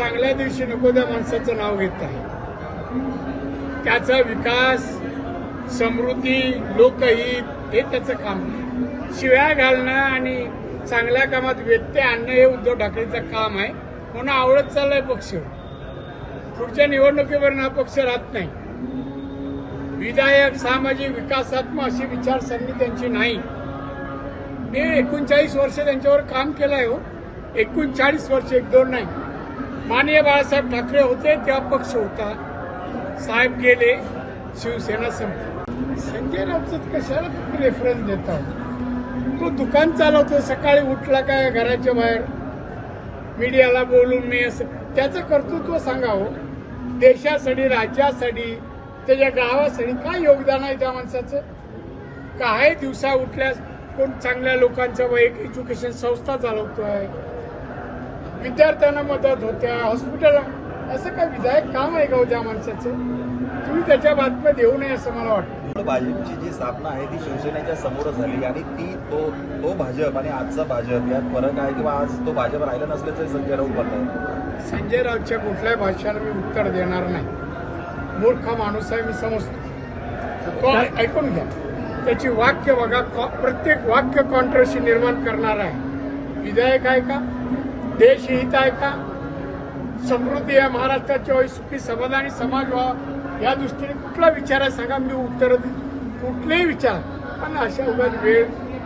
चांगल्या दिवशी नको त्या माणसाचं नाव घेत आहे त्याचा विकास समृद्धी लोकहित हे त्याचं काम आहे शिव्या घालणं आणि चांगल्या कामात व्यत्यय आणणं हे उद्धव ठाकरेचं काम आहे. म्हणून आवडत चाललाय पक्ष. पुढच्या निवडणुकीवर हा पक्ष राहत नाही. विधायक सामाजिक विकासात्मक अशी विचारसरणी त्यांची नाही. मी एकोणचाळीस वर्ष त्यांच्यावर काम केलंय हो. एकोणचाळीस वर्ष एक दोन नाही. माननीय बाळासाहेब ठाकरे होते तेव्हा पक्ष होता. साहेब गेले शिवसेना संपली. संजय राऊत कशाला रेफरन्स देतात तो दुकान चालवतो सकाळी उठला काय घराच्या बाहेर? मीडियाला बोलून मी असं त्याचं कर्तृत्व सांगावं हो. देशासाठी राज्यासाठी त्याच्या गावासाठी काय योगदान आहे त्या माणसाचं? काय दिवसा उठल्यास कोण चांगल्या लोकांच्या एक एज्युकेशन संस्था चालवतो आहे विद्यार्थ्यांना मदत होत्या हॉस्पिटल असं काय विधायक काम आहे का हो त्या माणसाचं? तुम्ही त्याच्या बातम्या देऊ नये असं मला वाटतं. भाजपची जी स्थापना आहे ती शिवसेनेच्या समोर झाली आणि ती तो तो भाजप आणि आजचा भाजप यात फरक आहे किंवा आज तो भाजप राहिला नसल्याचं संजय राऊत म्हणतात. संजय राऊतच्या कुठल्याही भाषेला मी उत्तर देणार नाही. मूर्ख माणूस आहे मी समजतो. तो ऐकून घ्या. त्याची वाक्य बघा कॉ- प्रत्येक वाक्य कॉन्ट्रोवर्सी निर्माण करणार आहे. विधायक आहे का? देश हित आहे का? समृद्धी या महाराष्ट्राची व्हावी सुखी समाधानी समाज व्हावा. या दृष्टीने कुठला विचार आहे सांगा मी उत्तर देईन कुठलेही विचार. पण अशा उगाच वेळ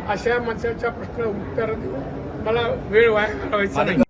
अशा माणसाच्या प्रश्न उत्तर देऊ मला वेळ वाया घालवायचा नाही.